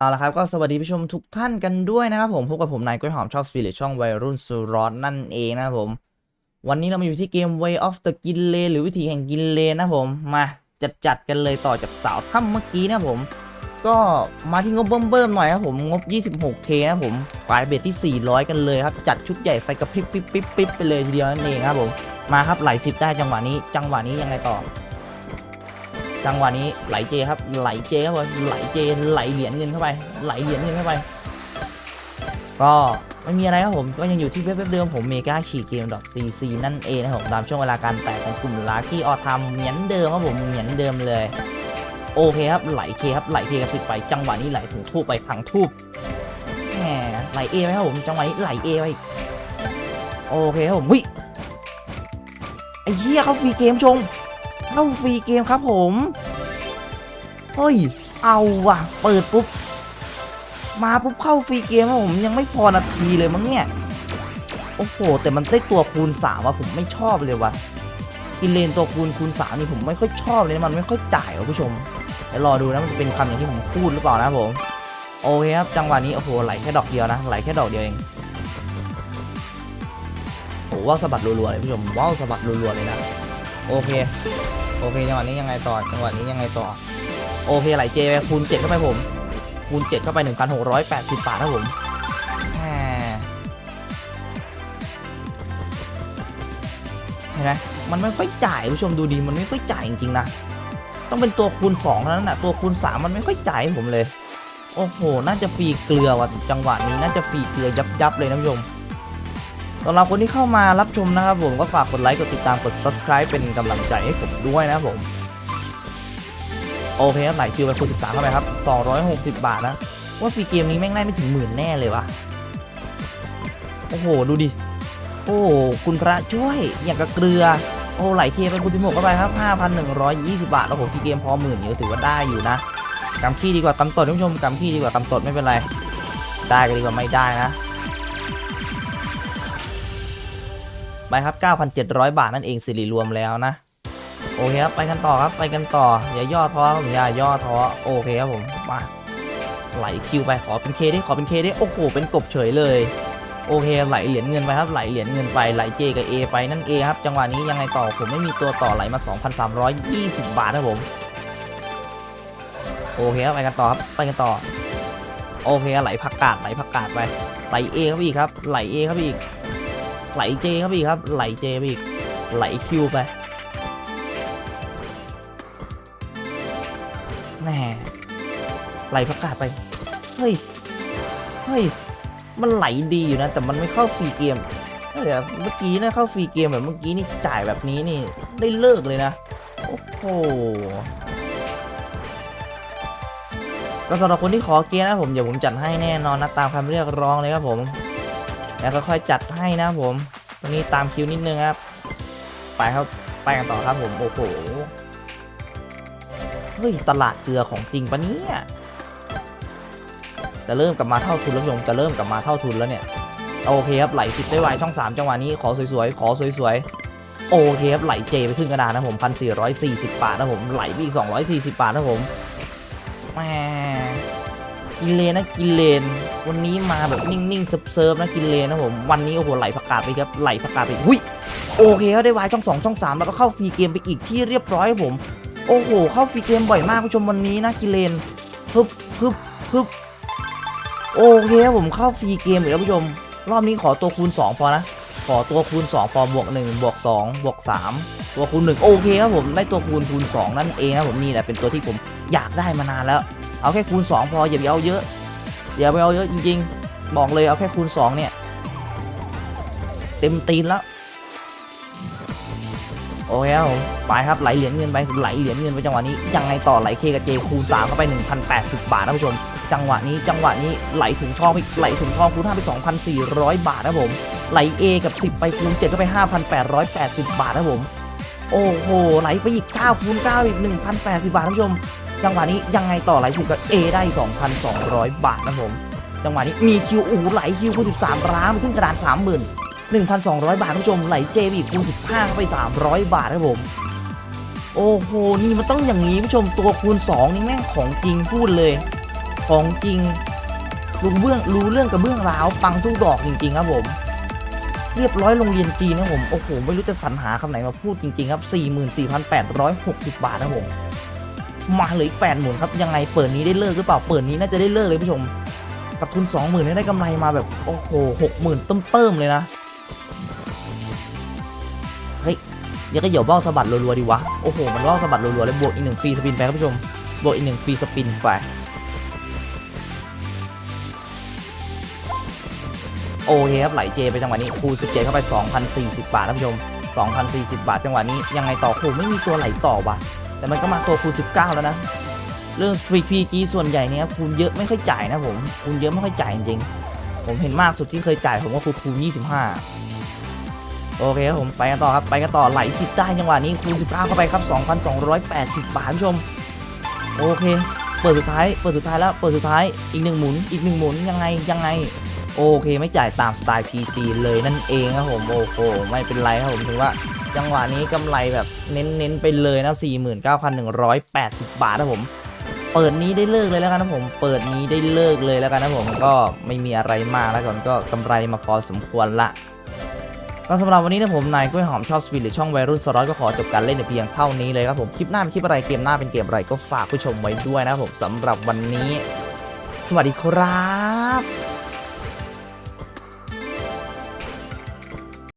เอาละครับก็สวัสดีผู้ชมทุกท่านกันด้วยนะครับผมพบกับผมนายกล้วยหอมชอบสปิริตช่องวัยรุ่นสุรอตนั่นเองนะครับผม วันนี้เรามาอยู่ที่เกม Way of the กินเลหรือวิธีแห่งกินเลนะผมมาจัดจัดๆกันเลยต่อจากสาวถ้ำเมื่อกี้นะผม ก็มาที่งบเบิ่มๆหน่อยครับผมงบ 26k นะผมปลายเบ็ดที่ 400 กันเลยครับ จัดชุดใหญ่ไฟกระพริบปิ๊บปิ๊บปิ๊บไปเลยทีเดียวนั่นเองครับผมมาครับไหลสิบได้จังหวะนี้ จังหวะนี้ยังไงต่อ จังหวะนี้ไหลเจครับไหลเจครับผมไหลเจไหลเหรียญเงินเข้าไปไหลเหรียญเงินเข้าไป ก็ไม่มีอะไรครับผมก็ยังอยู่ที่เว็บเดิมผมเมกาขี่เกมดอทซีซีนั่นเองนะครับผมตามช่วงเวลาการแตกของกลุ่มลาคีออทำเหมือนเดิมครับผมเหมือนเดิมเลย โอเคครับไหลเคครับไหลเคกับสิบไปจังหวะนี้ไหลถึงทูบไปพังทูบแหมไหลเอไหมครับผมจังหวะนี้ไหลเอไปโอเคครับผมวิไอ้เหี้ยเขาฟรีเกมชง เข้าฟรีเกมครับผมเฮ้ยเอาว่ะ เปิดปุ๊บ มาปุ๊บเข้าฟรีเกมผมยังไม่พอนาทีเลยมั้งเนี่ย โอ้โห แต่มันได้ตัวคูณสามว่ะผมไม่ชอบเลยว่ะกินเลนตัวคูณคูณสามนี่ผมไม่ค่อยชอบเลยมันไม่ค่อยจ่ายว่ะผู้ชมเดี๋ยวรอดูนะมันจะเป็นคำอย่างที่ผมพูดหรือเปล่านะผมโอเคครับจังหวะนี้โอ้โหไหลแค่ดอกเดียวนะไหลแค่ดอกเดียวเองโอ้ว้าวสะบัดรัวๆเลยผู้ชมว้าวสะบัดรัวๆเลยนะ โอเค โอเคจังหวะนี้ยังไงต่อ จังหวะนี้ยังไงต่อ โอเคไหลเจไปคูณเจ็ดเข้าไปผม คูณเจ็ดเข้าไปหนึ่งพันหกร้อยแปดสิบบาทครับผมแหมเห็นไหมมันไม่ค่อยจ่ายผู้ชมดูดี มันไม่ค่อยจ่ายจริงๆนะ ต้องเป็นตัวคูณสองเท่านั้นนะตัวคูณสามมันไม่ค่อยจ่ายผมเลย โอ้โห น่าจะฟรีเกลือว่ะจังหวะนี้ น่าจะฟรีเกลือยับยับๆเลยนะผู้ชม สำหรับคนที่เข้ามารับชมนะครับผมก็ฝากกดไลค์กดติดตามกด subscribe เป็นกำลังใจให้ผมด้วยนะครับผม โอเคครับไหลคิวไปคูณ13เข้าไปครับ 260 บาทนะ ว่าฟรีเกมนี้แม่งได้ไม่ถึงหมื่นแน่เลยว่ะโอ้โห ดูดิ โอ้คุณพระช่วย อย่างกับเกลือ โอ้ไหลเคไปคูณ16เข้าไปครับ 5,120 บาทแล้วผมฟรีเกมพอหมื่นอยู่ถือว่าได้อยู่นะกำขี้ดีกว่ากำตดท่านผู้ชมกำขี้ดีกว่ากำตดไม่เป็นไร ได้ก็ดีกว่าไม่ได้นะ ไปครับ 9,700 บาทนั่นเองสิริรวมแล้วนะ โอเคครับ ไปกันต่อครับ ไปกันต่อ อย่าย่อท้อครับอย่าย่อท้อ โอเคครับผมมาไหลคิวไป ขอเป็นเคได้ ขอเป็นเคได้ โอ้โห เป็นกบเฉยเลย โอเค ไหลเหรียญเงินไปครับ ไหลเหรียญเงินไป ไหลเจกับ A ไป นั่นเอครับ จังหวะนี้ยังไงต่อ ผมไม่มีตัวต่อไหลมา 2,320 บาทครับผม โอเคครับ ไปกันต่อครับ ไปกันต่อ โอเคครับไหลผักกาด ไหลผักกาดไป ไหล A ครับอีกครับ ไหล A ครับอีก ไหลเจครับอีกครับ ไหลเจไปอีก ไหลคิวไปแหมไหลประกาศไป เฮ้ย เฮ้ย มันไหลดีอยู่นะ แต่มันไม่เข้าฟรีเกมเดี๋ยวเมื่อกี้นะเข้าฟรีเกมแบบเมื่อกี้นี่จ่ายแบบนี้นี่ได้เลิกเลยนะ โอ้โหก็สำหรับคนที่ขอเกมนะผมเดี๋ยวผมจัดให้แน่นอนนะตามคำเรียกร้องเลยครับผม แล้วก็ค่อยจัดให้นะผม ตรงนี้ตามคิวนิดนึงครับ ไปครับ ไปกันต่อครับผม โอ้โห เฮ้ย ตลาดเกลือของจริงปะเนี่ย จะเริ่มกลับมาเท่าทุนแล้วผู้ชมจะเริ่มกลับมาเท่าทุนแล้วเนี่ย โอเคครับ ไหลสิบได้ไวช่อง 3 จังหวะนี้ ขอสวยๆ ขอสวยๆ โอเคครับ ไหลเจไปขึ้นกระดานนะผมพันสี่ร้อยสี่สิบบาทนะผม ไหลไปอีกสองร้อยสี่สิบบาทนะผมแหม กินเลนนะกินเลน วันนี้มาแบบนิ่งๆเซิร์ฟๆนะกินเลนนะผมวันนี้โอ้โหไหลประกาศไปครับไหลประกาศไปหุยโอเคเขาได้วายช่องสองช่องสามแล้วก็เข้าฟรีเกมไปอีกที่เรียบร้อยครับผมโอ้โห เข้าฟรีเกมบ่อยมากผู้ชมวันนี้นะกินเลนฮึบฮึบฮึบโอเคครับผมเข้าฟรีเกมอีกแล้วผู้ชม รอบนี้ขอตัวคูณ 2 พอนะ ขอตัวคูณ 2 พอบวก 1 บวก 2 บวก 3 ตัวคูณ 1 โอเคครับผมได้ตัวคูณคูณ 2 นั่นเองครับผมนี่แหละเป็นตัวที่ผมอยากได้มานานแล้ว เอาแค่คูณ 2 พออย่าไปเอาเยอะอย่าไปเอาเยอะจริงๆ บอกเลยเอาแค่คูณ 2 เนี่ย เต็มตีนแล้ว โอเคครับไปครับไหลเหรียญเงินไปไหลเหรียญเงินไปจังหวะนี้ ยังไงต่อไหลเคกับเจคูณ3เข้าไป 1,080 บาทนะผู้ชม จังหวะนี้จังหวะนี้ไหลถุงทองไปไหลถุงทองคูณ5ไป 2,400 บาทนะผมไหล A กับ 10 ไปคูณ7ก็ไป 5,880 บาทนะผม โอ้โห ไหลไปอีก9คูณ9อีก1,080 บาทนะผู้ชม จังหวะนี้ยังไงต่อไหลถูกกับ A ได้ 2,200 บาทนะผมจังหวะนี้มีคิวโอ้โหไหลคิวคูณ13ร้านขึ้นกระดาน30,000 1,200 บาทท่านผู้ชมไหลเจบีคูณ15เข้าไป 300 บาทครับผมโอ้โหนี่มันต้องอย่างนี้ผู้ชมตัวคูณ 2 นี่แม่งของจริงพูดเลย ของจริงรู้เบื้องรู้เรื่องกับเบื้องราวปังทุกดอกจริง ๆ ครับผม เรียบร้อยโรงเรียนจีนนะผมโอ้โหไม่รู้จะสรรหาคำไหนมาพูดจริง ๆ ครับ 44,860 บาทนะผม มาเลยแปดหมื่นครับยังไงเปิดนี้ได้เลิกหรือเปล่าเปิดนี้น่าจะได้เลิกเลยผู้ชมกับทุน20,000นี่ได้กำไรมาแบบโอ้โห60,000เติมๆเลยนะเฮ้ยเดี๋ยวก็เหยียวเบ้าสะบัดรัวๆดีวะโอ้โหมันเบ้าสะบัดรัวๆเลยบวกอีกหนึ่งฟรีสปินไปครับผู้ชมบวกอีกหนึ่งฟรีสปินไปโอเคครับไหลเจไปจังหวะนี้คูณ17เข้าไป 2,040 บาทนะผู้ชม 2,040 บาทจังหวะนี้ยังไงต่อโอ้ไม่มีตัวไหลต่อว่ะ แต่มันก็มาตัวคูณ19 แล้วนะ เรื่อง 3PG ส่วนใหญ่เนี่ยคูณเยอะไม่ค่อยจ่ายนะผมคูณเยอะไม่ค่อยจ่ายจริงๆผมเห็นมากสุดที่เคยจ่ายผมก็คือคูณ25 โอเคครับผมไปกันต่อครับไปกันต่อไหลสิบได้จังหวะนี้คูณ19เข้าไปครับ 2,280 บาทผู้ชม โอเค เปิดสุดท้ายเปิดสุดท้ายแล้วเปิดสุดท้ายอีกหนึ่งหมุนอีกหนึ่งหมุนยังไงยังไงโอเคไม่จ่ายตามสไตล์ PC เลยนั่นเองครับผมโอ้โหไม่เป็นไรครับผมถือว่า จังหวะนี้กำไรแบบเน้นๆไปเลยนะ 49,180 บาทนะผม เปิดนี้ได้เลิกเลยแล้วกันนะผม เปิดนี้ได้เลิกเลยแล้วกันนะผมก็ไม่มีอะไรมากแล้วก่อนก็กำไรมาพอสมควรละก็สำหรับวันนี้นะผมนายกล้วยหอมชอบสปิริตช่องวัยรุ่นสล็อตก็ขอจบการเล่นในเพียงเท่านี้เลยครับผมคลิปหน้าเป็นคลิปอะไรเกมหน้าเป็นเกมอะไรก็ฝากผู้ชมไว้ด้วยนะผมสำหรับวันนี้ สวัสดีครับ